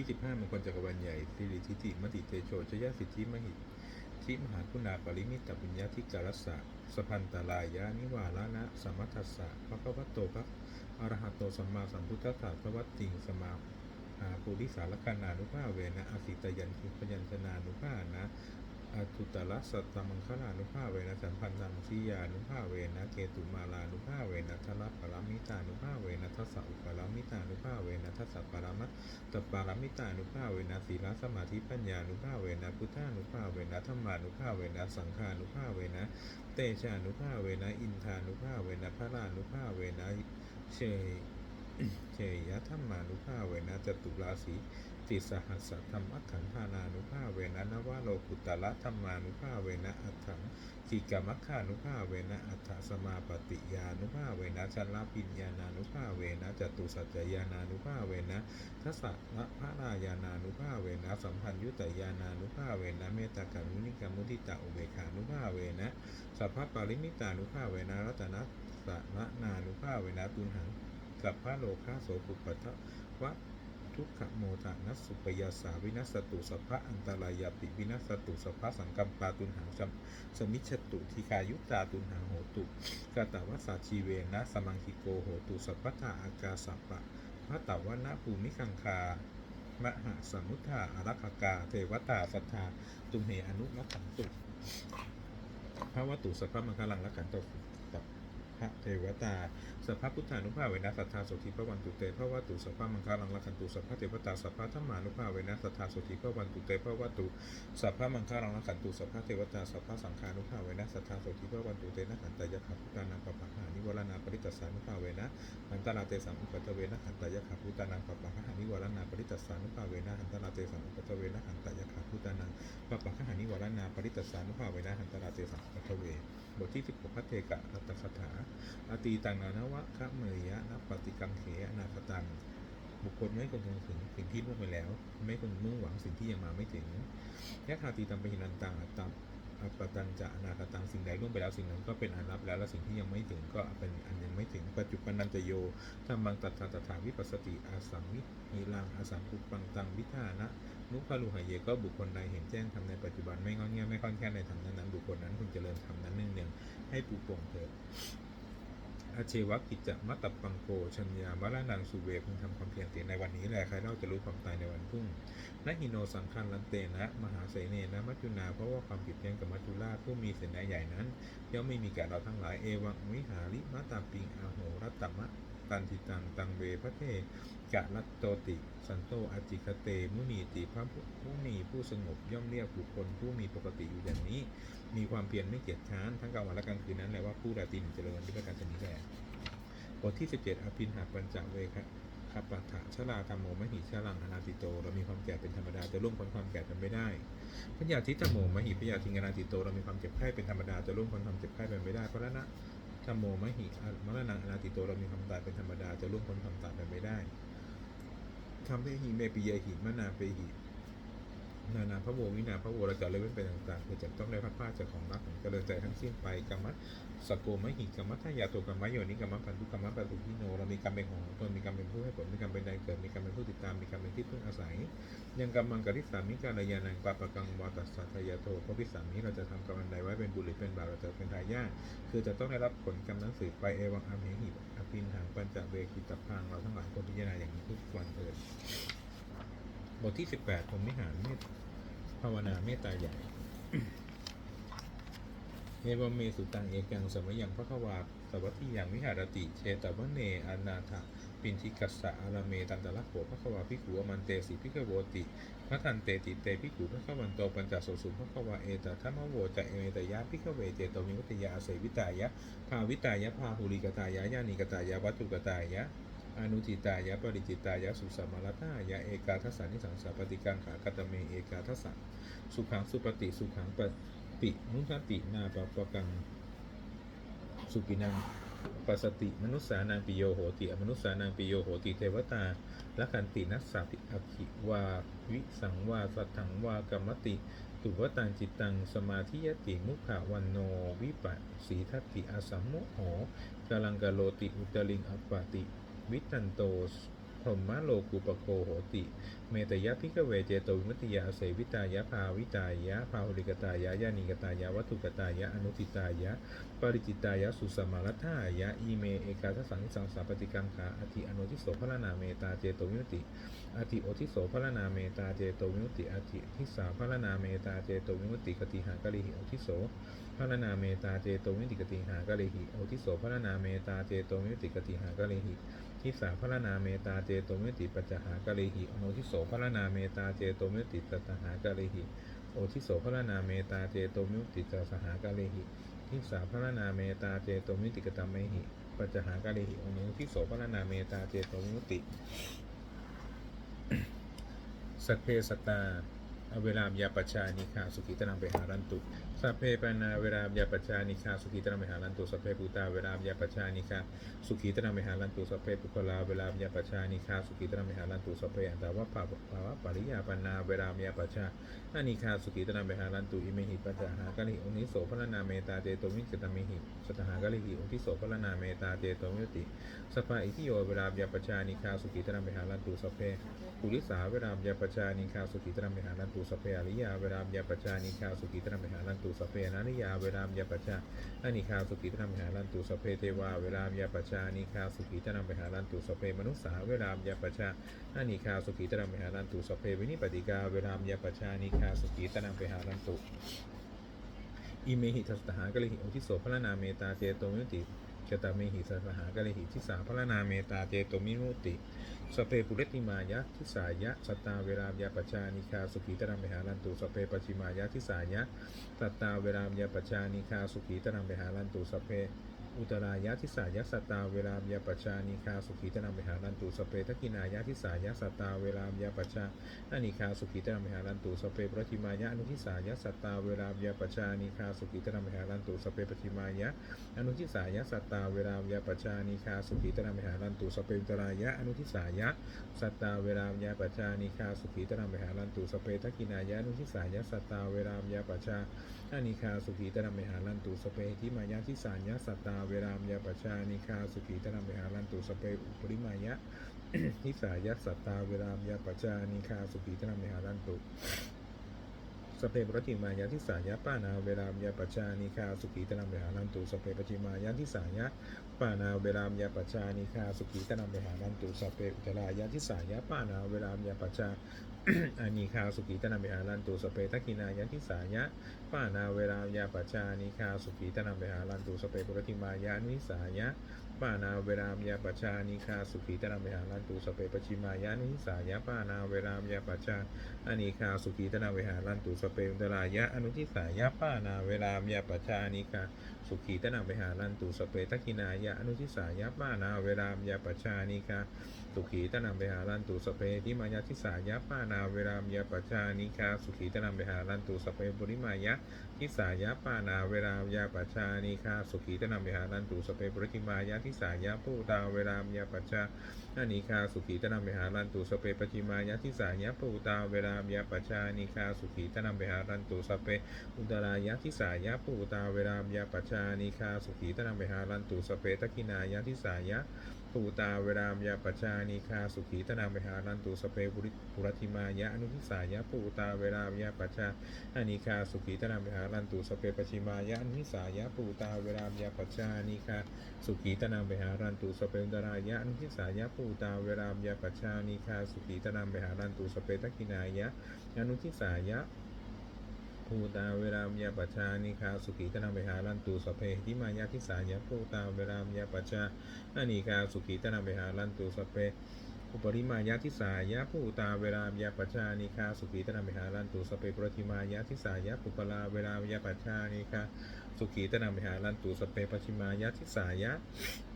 ที่ 15มงคลจักรวาลใหญ่สิริทิติมติเตโชชยสิทธิมหิทิมหาคุณาปริมิตตปุญญาธิการัสสะสพันตลายะนิวาลานะสมัทัสสะพระกวัตโตพระอรหัตโตสัมมาสัมพุทธัสสะพระวัตติงสมาอาปุริสารกานานุภาเวนะอสิตยันคุพยัญชนานุภานะ อตุตละสัตตมังคลานุภาเวนะสัมพันธังชียานุภาเวนะเกตุมาลานุภาเวนะทละปรมิตานุภาเวนะทัสสะอุปรมิตานุภาเวนะทัสสะปรมัตตปรมิตานุภาเวนะศีลสมาธิปัญญานุภาเวนะพุทธานุภาเวนะธรรมานุภาเวนะสังฆานุภาเวนะเตชานุภาเวนะอินทานุภาเวนะพระรานุภาเวนะเชย เชยธรรมานุภาเวนะจตุราสีติสหัสธรรมอัฏฐันธานานุภาเวนะนวโลกุตละธรรมานุภาเวนะอัฏฐังกิกามัคคานุภาเวนะอัฏฐสมาปฏิยานุภาเวนะชันลปิญญานานุภาเวนะจตุสัจจยานานุภาเวนะทัสสะละพระรายานานุภาเวนะสัมพันยุตยานานุภาเวนะเมตตากามุนิกามุทิตาอุเบขานุภาเวนะสัพพะปาริมิตานุภาเวนะรัตนะสะนะนานุภาเวนะตุนหัง กับพระโลคาโสปุปปะทวะทุกขโมทานัสสุปยาสาวินัสตุสัพพะอันตรายาปิวินัสตุสัพพะสังกัมปาตุนหังสัมสมิชตุทีคายุตตาตุนหังโหตุกาตวสาชีเวนะสมังคิโกโหตุสัพพะทาอากาสัพปะพระตาวนะภูมิคังคามหาสมุทธาอารักขกา เทวตาสัทธาตุมเหอนุรักขันตุพระวัตุสัพพะมังคลังรักขันตุ ระเทวตาสัพพะพุทธานุภาเวนะสัทธาโสธิพระวันตุเตพระวัตุสัพพะมังคารังละคันตุสัพพะเทวตาสัพพะธรรมานุภาเวนะสัทธาโสธิพระวันตุเตพระวัตุสัพพะมังคารังละคันตุสัพพะเทวตาสัพพะสังฆานุภาเวนะสัทธาโสธิพระวันตุเตนะขันตายะขัพุทธานังปะปะหานิวรณาปริตตสานุภาเวนะหันตนาเตสังอุปตเวนะขันตายะขัพุทธานังปะปะหานิวรณาปริตตสานุภาเวนะหันตนาเตสังอุปตเวนะขันตายะขัพุทธานังปะปะหานิวรณาปริตตสานุภาเวนะหันตนาเตสังอุปตเวบทที่16พัทเทกะรัตตคถาอาตีตังนานวะคะเมยะนะปฏิกังเขอนาคตัง บุคคลไม่ควรถึงสิ่งที่ล่วงไปแล้ว ไม่ควรมุ่งหวังสิ่งที่ยังมาไม่ถึงยะคาตีตังปหินันตังตังอัปตันจะอนาคตังสิ่งใดล่วงไปแล้วสิ่งนั้นก็เป็นอันรับแล้วและสิ่งที่ยังไม่ถึงก็เป็นอันยังไม่ถึงปัจจุบันนันจะโยธรรมังตัตถาตถาวิปัสสติอาสังวิหิลังอาสังคุปังตังวิธานะนุพาลุหายเยก็บุคคลใดเห็นแจ้งทำในปัจจุบันไม่งอนเงียไม่ค่อนแค่ในธรรมนั้นบุคคลนั้นพึงเจริญธรรมนั้นเนืองๆให้ปูโป่งเถิด อาเชวกิจจะมัตตปังโกชัญญามรณังสุเวพึงทำความเพียรเตียในวันนี้แหละใครเล่าจะรู้ความตายในวันพรุ่งนะฮิโนสังคันลันเตนะ มหาเสเนนะมัจจุนาเพราะว่าความผิดเพี้ยนกับมัจจุราชผู้มีเสนาใหญ่นั้นย่อมไม่มีแก่เราทั้งหลายเอวังวิหาริมาตาปิงอาโหรัตตมะ ตันติตังตังเวพระเทกะรัตโตติ สันโตอจิคเต มุนีติพระผู้มีผู้สงบย่อมเรียกบุคคลผู้มีปกติอยู่อย่างนี้ มีความเพียรไม่เกียจค้านทั้งกลางวันและกลางคืนนั้นแหละว่าผู้ใดตินเจริญด้วยประการชนิดแหละบทที่ 17 อภินหาปัญจเวคะขับปัฏฐะชราธรรมโมมหิชลังอนาติโต เรามีความแก่เป็นธรรมดาจะล่วงพ้นความแก่เป็นไม่ได้พญาทิธรรมโมมหิพญาทิงอนาติโต เรามีความเจ็บไข้เป็นธรรมดาจะล่วงพ้นความเจ็บไข้เป็นไม่ได้เพราะนั้นนะ ธรรมโมมหิมรณะอนาติโตเรามีความตายเป็นธรรมดาจะล่วงพ้นความตายไปไม่ได้ทำให้หิเมปิยหิมนาเปหิ นานาพระโววินาพระโวเราจะเลยเป็นต่างๆคือจะต้องได้พัดพาจากของรักของเจริญใจทั้งสิ้นไปกรรมะสกโกมะหิกรรมะทายาโตกรรมะโยนิกรรมะพันธุกรรมะปัตุพิโนเรามีกรรมเป็นของตนมีกรรมเป็นผู้ให้ผลมีกรรมเป็นใดเกิดมีกรรมเป็นผู้ติดตามมีกรรมเป็นที่พึ่งอาศัย ยังกรรมังกริสามิการยานังปะปะกังวาตัสสะทยาโตเพราะพิสามิเราจะทำกรรมใดไว้เป็นบุหรือเป็นบาปเราจะเป็นทายาทคือจะต้องได้รับผลกรรมนั้นสืบไปเอวังอามเหหิอภินหังปัญจเวกิตพังเราทั้งหลายควรพิจารณาอย่างนี้ทุกวันเถิด บทที่18พรหมวิหารเมตภาวนาเมตตาใหญ่เอวเมสุตังเอกังสมัยยังพระขวาสวัสดิยังวิหารติเชตวเนอนาถาปินทิกัสสะอารเมตันตะละโขพระขวาพิกุอมันเตสิพิกโวติพระทันเตติเตพิกุพระขวันโตปัญจโสสุพระขวาเอตทัมโวจะเอเมตยะพิกเวเจโตมิวัตยาอาศัยวิตายะภาวิตายะภาหุริกตายะญาณิกตายะวัตถุกตายะ อนุทิตายะปริจิตายะสุสมารตายะเอกาทัสสานิสังสาปฏิกังขากตเมเอกาทัสสะสุขังสุปฏิสุขังปปิมุทตินาปปกังสุปินังปัสสติมนุษสานังปิโยโหติอมนุษสานังปิโยโหติเทวตาละคันตินัสสาติอคิวาวิสังวาสัทถังวากรรมติ ตุวตังจิตตังสมาธิยติมุขาวันโนวิปัสสีทัตติอาสัมโมโหกาลังกาโลติอุตลิงอัปปติ วิตันโตพรหมโลกุปโคโหติ เมตยะพิกเวเจโตวิมติยาเสวิตายะภาวิตายะภาหุลิกตายะยานิกตายะวัตถุกตายะอนุติตายะปริจิตายะสุสมารัฐายะอีเมเอกาทัสสังสังสาปฏิกังขาอธิอนุทิโสพระนาเมตาเจโตวิมติอธิโอทิโสพระนาเมตาเจโตวิมติอธิทิสาพระนาเมตาเจโตวิมติกติหากะลิหิโอทิโสพระนาเมตาเจโตวิมติกติหากะลิหิโอทิโสพระนาเมตาเจโตวิมติกติหากะลิหิ ทิสาพระนาเมตาเจโตวิมุตติปัจจหากะลิหิโอทิโสพระนาเมตาเจโตวิมุตติปัจหากะลิหิโอทิโสพระนาเมตาเจโตวิมุตติปัจจหากะลิหิทิสาพระนาเมตาเจโตมิติกตามเมหิปัจจหากาลิหิโอนี้ที่โสพระนาเมตาเจโตมิติสัพเพสตา อเวรามยาปชานิคาสุขิตนังเปหารันตุสัพเพปนาเวรามยาปชานิคาสุขิตนังเปหารันตุสัพเพปุตตาเวรามยาปชานิคาสุขิตนังเปหารันตุสัพเพปุคลาเวรามยาปชานิคาสุขิตนังเปหารันตุสัพเพอันตาวะภาวะภาวะปริยาปนาเวรามยาปชาอานิคาสุขิตนังเปหารันตุอิเมหิปัจจหากาลิหิองนี้โสพระนาเมตาเจโตมิกตามเมหิสัตหากาลิหิองที่โสพระนาเมตาเจโตมิติสปาอิทิโยเวลามยาปชานิคาสุขิตรัมเมหาลันตุสพเพปุริสาเวลามยาปชานิคาสุขิตรัมเมหาลันตุสเพอริยาเวลามยาปชานิคาสุขิตรัมหาลันตุสพเพอนิยาเวลามยาปชาอนิคาสุขิตรัมหาลันตุสเพเทวาเวลามยาปชานิคาสุขิตรัมหาลันตุสเพมนุสสาเวลามยาปชาอนิคาสุขิตรัมหาลันตุสเพวินิปติกาเวลามยาปชานิคาสุขิตรัมหาลันตุอิเมหิทัสตหากะลิหิโอทิโสพระนาเมตาเจโตมิติ จตาเมหิสัสหากะเลหิทิสาพระนาเมตาเจโตมิมุติ สเปปุเรติมายะทิสายะสตตาเวรามยาปชานิคาสุขีตรัมเมหาลันตุสเปปชิมายะทิสายะสตตาเวรามยาปชานิคาสุขีตรัมเมหาลันตุสเป อุตรายะทิสายะสตตาเวรามยาปชานิคาสุขีตรัมเมหาลันตุสเพทักกินายะทิสายะสตตาเวรามยาปชาอานิคาสุขีตรัมเมหาลันตุสเพปรติมายะอนุทิสายะสตตาเวรามยาปชานิคาสุขีตรัมเมหาลันตุสเพปชิมายะอนุทิสายะสตาเวรามยาปชานิคาสุขีตนามิหารันตุสเปนตรายะอนุทิสายะสัตตาเวรามยาปชานิคาสุขีตนามิหารันตุสเปทักกินายะอนุทิสายะสัตตาเวรามยาปชา อานิคาสุขีตนามิหารันตุสเปทิมายะทิสานยะสัตตาเวรามยาปชานิคาสุขีตนามิหารันตุสเปอุปริมายะทิสายะสัตตาเวรามยาปชานิคาสุขีตนามิหารันตุ สเพปรติมายาทิสายะป้านาเวรามยาปชานิคาสุขีตนัมเบหารันตุสเพปจิมายาทิสายะป้านาเวรามยาปชานิคาสุขีตนัมเบหารันตุสเพอุตรายาทิสายะป้านาเวรามยาปชาอานิคาสุขีตนัมเบหารันตุสเพทักกินายาทิสายะป้านาเวรามยาปชานิคาสุขีตนัมเบหารันตุสเพปรติมายานิสายะ ป้านาเวรามยาปชานิคาสุขีตนาเมหารันตุสเปปชิมายานิสายะป้านาเวรามยาปชาอานิคาสุขีตนาเวหารันตุสเปอุตรายะอนุทิสายะป้านาเวรามยาปชานิคาสุขีตนาเวหารันตุสเปตะกินายะอนุทิสายะป้านาเวรามยาปชานิคา สุขีตนาเวหารันตุสเปทิมายาทิสายะปานาเวรามยาปชานิคาสุขีตนาเวหารันตุสเปบุริมายะทิสายะปานาเวรามยาปัจจานิคาสุขีตนามิหารันตุสเปปรติมายะทิสายะปูตาเวรามยาปัจจานิคาสุขีตนามิหารันตุสเปปจิมายะทิสายะปูตาเวรามยาปัจจานิคาสุขีตนามิหารันตุสเปอุตรายะทิสายะปูตาเวรามยาปัจจานิคาสุขีตนามิหารันตุสเปตะกินายะทิสายะ ปูตาเวรามยาปัจจานิคาสุขีตนามิหารันตุสเปปุริปุรติมายะอนุทิสายะปูตาเวรามยาปัจจาอานิคาสุขีตนามิหารันตุสเปปชิมายะอนุทิสายะปูตาเวรามยาปัจจานิคาสุขีตนามิหารันตุสเปอุตรายะอนุทิสายะปูตาเวรามยาปัจจานิคาสุขีตนามิหารันตุสเปตกินายะอนุทิสายะ ภูตาเวรามยาปัจจานิคาสุขีตนาเวหารันตูสเปหิมายาทิสายาภูตาเวรามยาปัจจาอานิคาสุขีตนาเวหารันตูสเปอุปริมายาทิสายะผู้ตาเวรามยาปัจจานิคาสุขีตนามิหารันตุสเปปรติมายาทิสายะปุปลาเวรามยาปัจจานิคา สุขีตนามิหารันตุสเปปชิมายะทิสายะ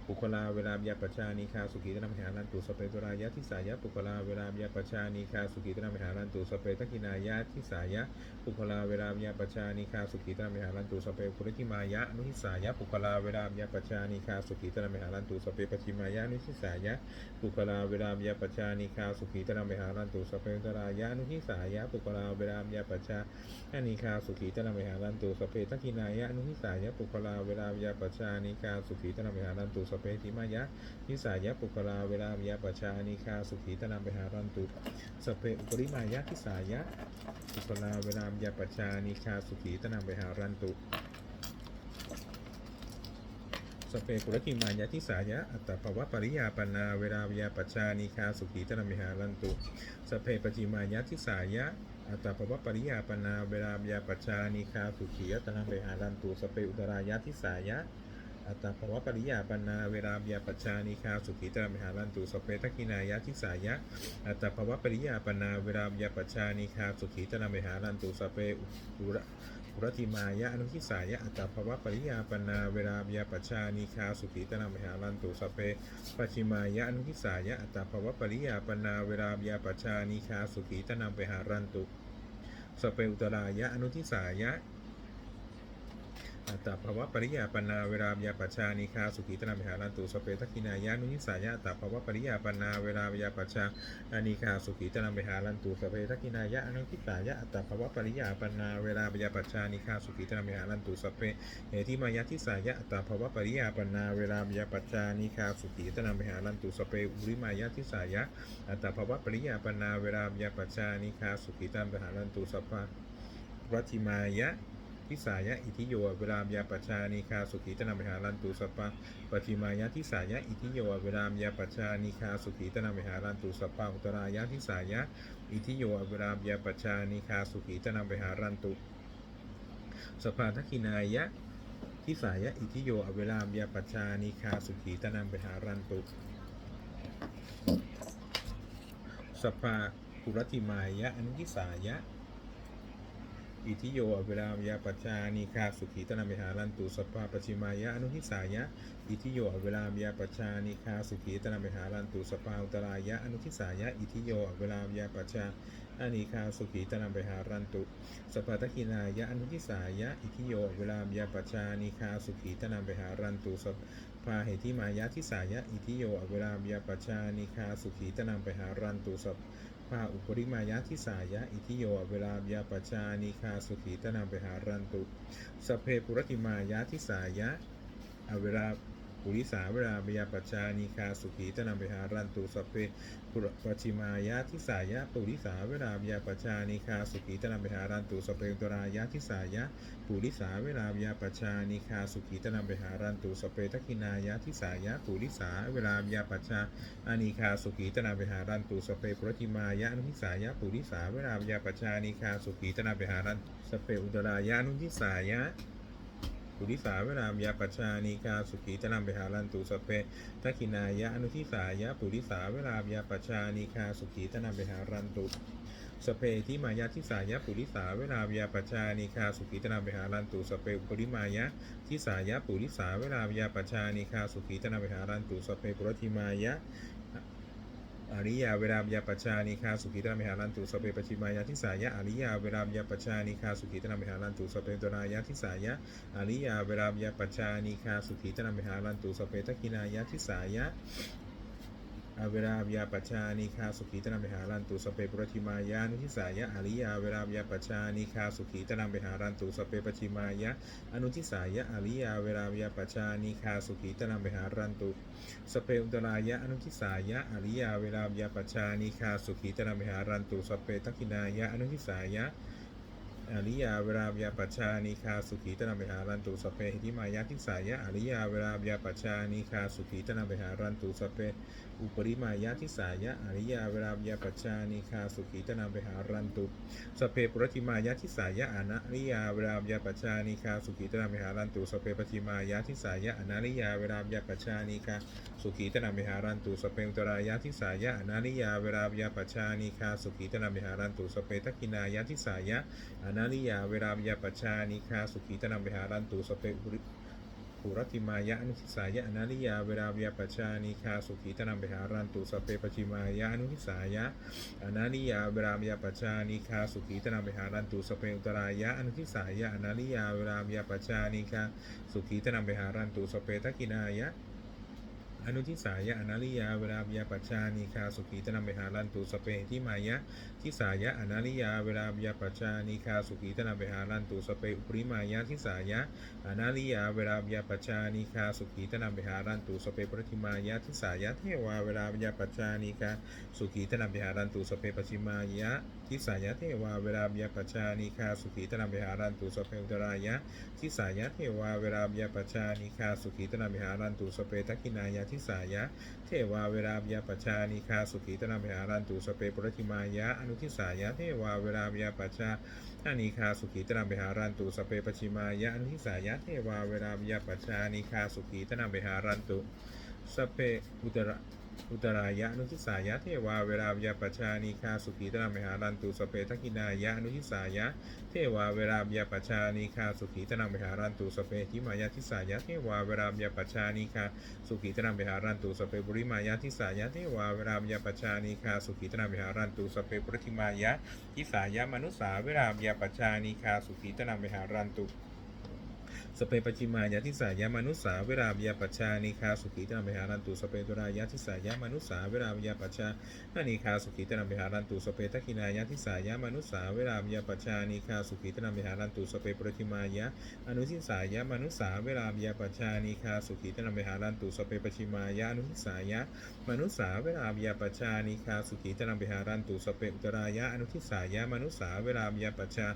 ปุคลาเวรามยาปัจจานิคาสุขีตนามิหารันตุสเปตุรายะทิสายะปุคลาเวรามยาปัจจานิคาสุขีตนามิหารันตุสเปตกินายะทิสายะปุคลาเวรามยาปัจจานิคาสุขีตนามิหารันตุสเปปุริติมายะนุทิสายะปุคลาเวรามยาปัจจานิคาสุขีตนามิหารันตุสเปปชิมายะนุทิสายะปุคลาเวรามยาปัจจานิคาสุขีตนามิหารันตุสเปตรายะนุทิสายะปุคลาเวรามยาปัจจานิคาสุขีตนามิหารันตุสเปทักขินายะนุทิสายะปุคลาเวลายาปัจจานิคาสุขีตนามิหารันตุสเพติมายะทิสายะปุคลาเวลายาปัจจานิคาสุขีตนามิหารันตุสเพอุปริมายะทิสายะปุคลาเวลายาปัจจานิคาสุขีตนามิหารันตุสเปกุรติมายะทิสายะอัตตภวะปริยาปนาเวลาวิยาปัจจานิคาสุขีตนามิหารันตุสเปปจิมายะทิสายะ อัตตภวะปริยาปนาเวลาวิยาปัจจานิคาสุขียตนามิหารันตูสเปอุตรายะทิสายะอัตตภวะปริยาปนาเวลาวิยาปัจจานิคาสุขีตนามิหารันตูสเปทักขินายะทิสายะอัตตภวะปริยาปนาเวลาวิยาปัจจานิคาสุขีตนามิหารันตูสเปอุระ รติมายะอนุทิสายะอัตภวะปริยาปนาเวลาเบียปัชานีคาสุขีตนามหารันตุสเปปัจฉิมายะอนุทิสายะอัตภวะปริยาปนาเวลาเบียปัชานีคาสุขีตนามหารันตุสเปอุตรายะอนุทิสายะ อัตตภวะปริยาปนาเวลาเบียปัจจานิคาสุขีตนามิหารันตุสเปทักินายะนุทิสายะอัตตภวะปริยาปนาเวลาเบียปัจจาอานิคาสุขีตนาเมหาลันตุสเพทักินายะอนุทิตายะอัตตภวะปริยาปนาเวลาปยาปัจจานิคาสุขีตนาเมหาลันตุสเพเหติมายะทิสายะอัตตภวะปริยาปนาเวลาปยาปัจจานิคาสุขีตนาเมหาลันตุสเพอุริมายะทิสายะอัตตภวะปริยาปนาเวลาปยาปัจจานิคาสุขีตนาเมหาลันตุสพพะรัติมายะ ทิสายะอิทิโยเวลามยาปัจจานิคาสุขีตนาเมหาลันตุสปปะปฏิมายะทิสายะอิทิโยเวลามยาปัจจานิคาสุขีตนาเมหาลันตุสปปะอุตรายะทิสายะอิทิโยเวลามยาปัจจานิคาสุขีตนาเวหารันตุสภาทักขินายะทิสายะอิทิโยอเวลามยาปัจจานิคาสุขีตนาเวหารันตุสภาปุรติมายะอนุทิสายะ อิทิโยอเวลามยาปัจจานิคาสุขีตนาเวหารันตุสภาปชิมายะอนุทิสายะ อิทิโยอเวลามยาปัจจานิคาสุขีตนาเวหารันตุสปาอุตรายะอนุทิสายะอิทิโยอเวลามยาปัจจาอานิคาสุขีตนาเวหารันตุสปาตคินายะอนุทิสายะอิทิโยอเวลามยาปัจจานิคาสุขีตนาเวหารันตุสพาเหติมายะทิสายะอิทิโยอเวลามยาปัจจานิคาสุขีตนาเวหารันตุสาอุปริมายะทิสายะอิทิโย เวลายาปชานิคาสุขีตนามไปหารันตุสเพปุรติมายะทิสายะอเวลา ปุริสาเวลาเบียปัจจานิคาสุขีตนาเบหารันตุสเพปุรปชิมายะทิสายะปุริสาเวลาเบียปัจจานิคาสุขีตนาเบหารันตุสเพอุตรายะทิสายะปุริสาเวลาเบียปัจจานิคาสุขีตนาเบหารันตุสเพทักินายะทิสายะปุริสาเวลาเบียปัจจาอานิคาสุขีตนาเบหารันตุสเพปุรติมายะนุทิสายะปุริสาเวลาเบียปัจจานิคาสุขีตนาเบหารันสเพอุตรายะนุทิสายะ ปุริสาเวรามยาปัจจานิกาสุขีตนัมเปหารันตุสเพทักขินายะอนุทิสายะปุริสาเวรามยาปัจจานิกาสุขีตนัมเปหารันตุสเพที่มายะทิสายะปุริสาเวรามยาปัจจานิคาสุขีตนัมเปหารันตุสเพอุปริมายะทิสายะปุริสาเวรามยาปัจจานิคาสุขีตนัมเปหารันตุสเพปุรติมายะ อริยาเวรามยาปัจจานิคาสุขีตนามิหารันตุสเปปชิมายาทิสายะอริยาเวรามยาปัจจานิคาสุขีตนามิหารันตุสเปตนายาทิสายะอริยาเวรามยาปัจจานิคาสุขีตนามิหารันตุสเปตกินายาทิสายะ อเวลายาปัจจานิคาสุขีตนามิหารันตุสเปปุรติมายานุทิสายะอริยาเวลามยาปัจจานิคาสุขีตนามิหารันตุสเปปชิมายะอนุทิสายะอริยาเวลามยาปัจจานิคาสุขีตนามิหารันตุสเปอุตรายะอนุทิสายะอริยาเวลายาปัจจานิคาสุขีตนามิหารันตุสเปตักินายะอนุทิสายะอริยาเวลายาปัจจานิคาสุขีตนามิหารันตุสเปหิติมายะทิสายะอริยาเวลายาปัจจานิคาสุขีตนามิหารันตุสเปอุปริมายะทิสายะอริยาเวลายาปัจจานิคาสุขีตนามิหารันตุสพเพปุรติมายะทิสายะอนาริยาเวลามยาปัจจานิคาสุขีตนามิหารันตุสพเพปฏิมายะทิสายะอนาริยาเวลามยาปัจจานิคาสุขีตนามิหารันตุสพเพอุตรายะทิสายะอนาริยาเวลามยาปัจจานิคาสุขีตนามิหารันตุสพเพทักินายะทิสายะอนาริยาเวลามยาปัจจานิคาสุขีตนามิหารันตุสพเพ อุริติมายะอนุทิสายะอนาริยาเวลาเวียปชานิคาสุขีตนัมเปหารันตุสเปปจิมายะอนุทิสายะอนาริยาเวลาเวียปชานิคาสุขีตนัมเปหารันตุสเปอุตรายะอนุทิสายะอนาริยาเวลาเวียปชานิคาสุขีตนัมเปหารันตุสเปตกินายะ อนุทิสายะอนาริยาเวลาบยาปัจจานิคาสุขีตนัมเบหารันตุสเปทิมายะทิสายะอนาริยาเวลาบยาปัจจานิคาสุขีตนัมเบหารันตุสเปอุปริมายะทิสายะอนาริยาเวลาบยาปัจจานิคาสุขีตนัมเบหารันตุสเปปริมายะทิสายะเทวาเวลาบยาปัจจานิคาสุขีตนัมเบหารันตุสเปปชิมายะทิสายะเทวาเวลาบยาปัจจานิคาสุขีตนัมเบหารันตุสเปอุตรายะทิสายะเทวาเวลาบยาปัจจานิคาสุขีตนามิหารันตุสเปทักขินายะทิสายะ เทวาเวราบยาปชานิคาสุขีตนามิหารันตุสเปปรติมายะอนุทิสายะ เทวาเวราบยาปชาอานิคาสุขีตนามิหารันตุสเปปชิมายะอนุทิสายะ เทวาเวราบยาปชานิคาสุขีตนามิหารันตุสเปอุตระ อุตรายะนุทิสายะเทวาเวลาบิยาปัจจานิคาสุขีตนามิหารันตุสเปทักขินายะนุทิสายะเทวาเวลาบิยาปัจจานิคาสุขีตนังเบหารันตุสเปทิมายาทิสายะเทวาเวลาบิยาปัจจานิคาสุขีตนังเบหารันตุสเปบุริมายาทิสายะเทวาเวลาบิยาปัจจานิคาสุขีตนังเบหารันตุสเปปุริมายะทิสายะมนุสาเวลาบิยาปัจจานิคาสุขีตนังเบหารันตุ สเปปจิมายาทิสายะมนุสาเวลาบยาปัจจานิคาสุขีตนังเบหารันตุสเปตุรายะทิสายะมนุสาเวลาบยาปัจจาอานิคาสุขีตนัมเบหารันตุสเปทักขินายะทิสายะมนุสาเวลามยาปัจจานิคาสุขีตนัมเบหารันตุสเปปรติมายะอนุทิสายะมนุสาเวลามยาปัจจานิคาสุขีตนัมเบหารันตุสเปปชิมายะอนุทิสายะมนุสาเวลามยาปัจจานิคาสุขีตนัมเบหารันตุสเปอุตรายะอนุทิสายะมนุสาเวลามยาปัจจา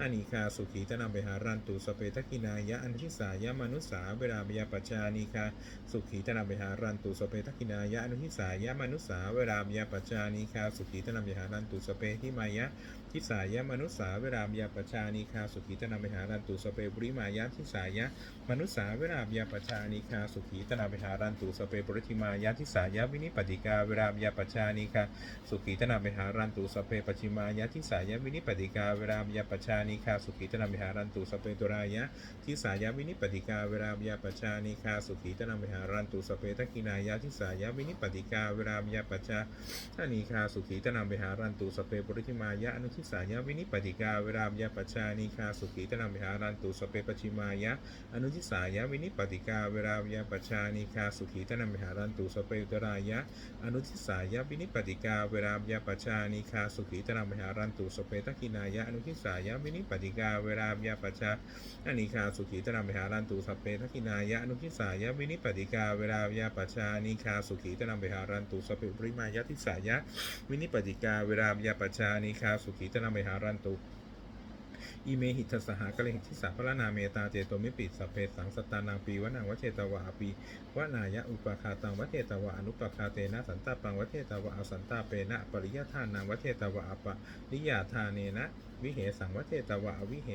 อานิคาสุขีตนัมเบหารันตุสเปทักขินายะอนุทิสายะมนุษสาเวลามยาปัจจานิคาสุขีธนามิหารันตุสเปทักินายะอนุทิสายะมนุษสาเวลามยาปัจจานิคาสุขีธนามิหารันตุสเปทิมายะทิสายะมนุษสาเวลามยาปัจจานิคาสุขีตนามิหารันตุสเปปริมายะทิสายะมนุษสาเวลามยาปัจจานิคาสุขีตนามิหารันตุสเปปริทิมายะทิสายะวินิปติกาเวลามยาปัจจานิคาสุขีตนามิหารันตุสเปปชิมายะทิสายะวินิปติกาเวลามยาปัจจานิคาสุขีตนามิหารันตุสเปตุรายะทิสายาวินิปติกาเวลามยาปัจจานิคาสุขีตนามิหารันตุสเปตกินายาทิสายาวินิปติกาเวลามยาปัจจานิคาสุขีตนามิหารันตุสเปปริธิมายะอนุทิสายวินิปติกาเวลามยาปัจจานิคาสุขีตนามิหารันตุสเปปชิมายะอนุทิสายวินิปติกาเวลามยาปัจจานิคาสุขีตนามิหารันตุสเปอุตรายะอนุทิสายวินิปติกาเวลามยาปัจจานิคาสุขีตนามิหารันตุสเปตกินายะอนุทิสายวินิปติกาเวลามยาปัจจานิคาสุขีตนามิหารันตุสเพทักขินายะอนุทิสายวินิปติกาเวลายาปัจจานิคาสุขีตนามิหารันตุสเพปริมายะทิสายะวินิปติกาเวลายาปัจจานิคาสุขีตนามิหารันตุอิเมหิตสหกะเลหิติสาพพะนาเมตาเจโตมิปิสัพเพสังสตานังปีวนังวเชตวะอปีวนายะอุปคาตังวเทตวะอนุปคาเตนะสันตาปังวเทตวะอสันตาเปนะปริยทานังวเทตวะอปะริยาทาเนนะวิเหสังวเทตวะวิเห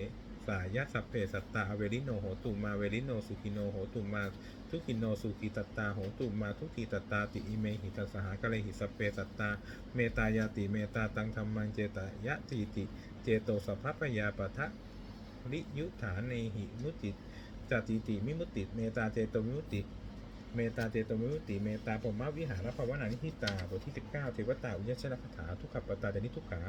สายะสัพเพสัตตาเวริโนโหตุมาเวริโนสุขิโนโหตุมา ทุกิโนสุขิตัตตาโหตุมาทุกิตัตตาติอิเมหิตสหกะเลหิสัพเพสัตตา เมตายาติเมตาตังธรรมังเจตายะติติ เจโตสัพพปยาปะทะริยุฐานเนหิมุติจติติมิมุติเมตาเจโตมิมุติ เมตตาเจตมุติเมตตาปมะวิหารภาวนานิทิตาบทที่ 19เทวตาอุยชนะคาถาทุกขปตาจานิทุกขา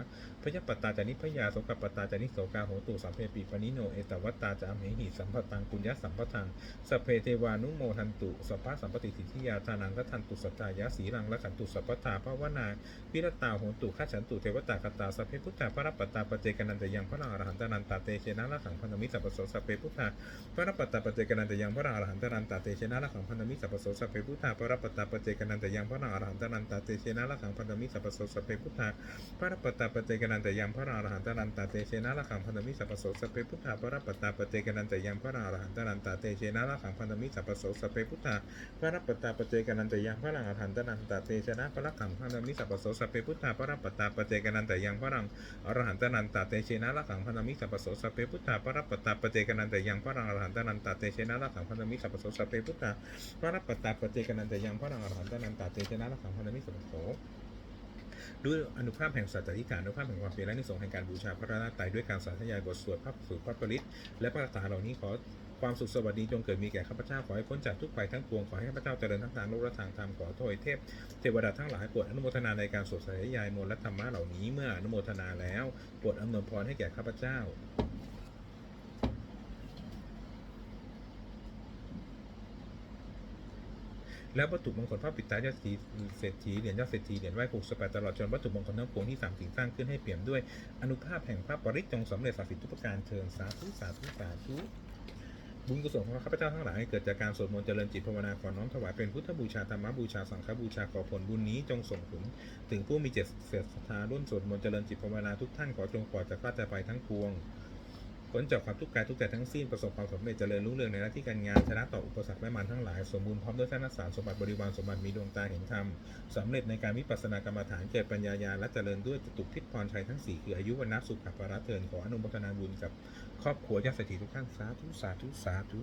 พยปตาจานิพยาโสกปตาจานิโสกาโหตุสัมเพปีปนิโนเอตวัตตาจามเหหิสัมปตังปุญญสัมปทังสเพเทวานุโมทันตุสัพพะสัมปติสิทธิยาทานังกัทันตุสัจจายสีรังละขันตุสัพพทาภาวนาวิรตาโหตุข้าฉันตุเทวตาคตาสัพเพพุทธาพระปตาปเจกนันตยังพระอรหันตนันตาเตเชนะละขังพันธมิสัพพโสสัพเพพุทธาพระปตาปเจกนันตยังพระอรหันตนันตาเตเชนะละขังพันธมิสัพพโสสัพเพพุทธาพระปัตตาปเจกนันตยังพระอรหันตนันตาเตเชนะละขังพันธมิสัพโสสัพเพพุทธาพระปัตตาปเจกนันตยังพระอรหันตนันตาเตเชนะละขังพันธมิสัพโสสัพเพพุทธาพระปัตตาปเจกนันตยังพระอรหันตนันตาเตเชนะละขังพันธมิสัพโสสัพเพพุทธาพระปัตตาปเจกนันตยังพระอรหันตนันตาเตเชนะพระขังพันธมิสัพโสสัพเพพุทธาพระปัตตาปเจกนันตยังพระอรหันตนันตาเตเชนะละขังพันธมิสัพโสสัพเพพุทธาพระปัตตาปเจกนันตยังพระอรหันตนันตาเตเชนะละขังพันธมิสัพโสสัพเพพุทธาพระปตาปเจกนันตยังพระอรหันตนันตาเตนะละขังพันธมิสัพพโสด้วยอนุภาพแห่งสัจจิการอนุภาพแห่งความเพียรและนิสงแห่งการบูชาพระราตรัยด้วยการสาธยายบทสวดพระสูตรพระปริตและพระคาถาเหล่านี้ขอความสุขสวัสดีจงเกิดมีแก่ข้าพเจ้าขอให้พ้นจากทุกภัยทั้งปวงขอให้ข้าพเจ้าเจริญทั้งทางโลกและทางธรรมขอโทษเทพเทวดาทั้งหลายโปรดอนุโมทนาในการสวดสาธยายมนต์และธรรมะเหล่านี้เมื่ออนุโมทนาแล้วโปรดอำนวยพรให้แก่ข้าพเจ้า และวัตถุมงคลพระปิดตายอดเศรษฐีเหรียญยอดเศรษฐีเหรียญไหว้ครูสแปดตลอดจนวัตถุมงคลทั้งปวงที่สามสิ่งสร้างขึ้นให้เปี่ยมด้วยอนุภาพแห่งพระปริจงสำเร็จศักดิ์สิทธิ์ทุกประการเชิญสาธุสาธุสาธุบุญกุศลของข้าพเจ้าทั้งหลายเกิดจากการสวดมนต์เจริญจิตภาวนาขอน้อมถวายเป็นพุทธบูชาธรรมบูชาสังฆบูชาขอผลบุญนี้จงส่งผลถึงผู้มีเจตเสศรัทธาร่วมสวดมนต์เจริญจิตภาวนาทุกท่านขอจงปลอดจากข้าจะไปทั้งปวง พ้นจากความทุกข์กายทุกข์ใจทั้งสิ้นประสบความสำเร็จเจริญรุ่งเรืองในหน้าที่การงานชนะต่ออุปสรรคแม่มันทั้งหลายสมบูรณ์พร้อมด้วยท่านสารสมบัติบริวารสมบัติมีดวงตาเห็นธรรมสำเร็จในการวิปัสสนากรรมฐานเกิดปัญญาญาและเจริญด้วยจตุทิศพรชัยทั้งสี่คืออายุวันนัสุขภาระเทินขออนุโมทนาบุญกับครอบครัวญาติเศรษฐีทุกท่านสาธุสาธุสาธุ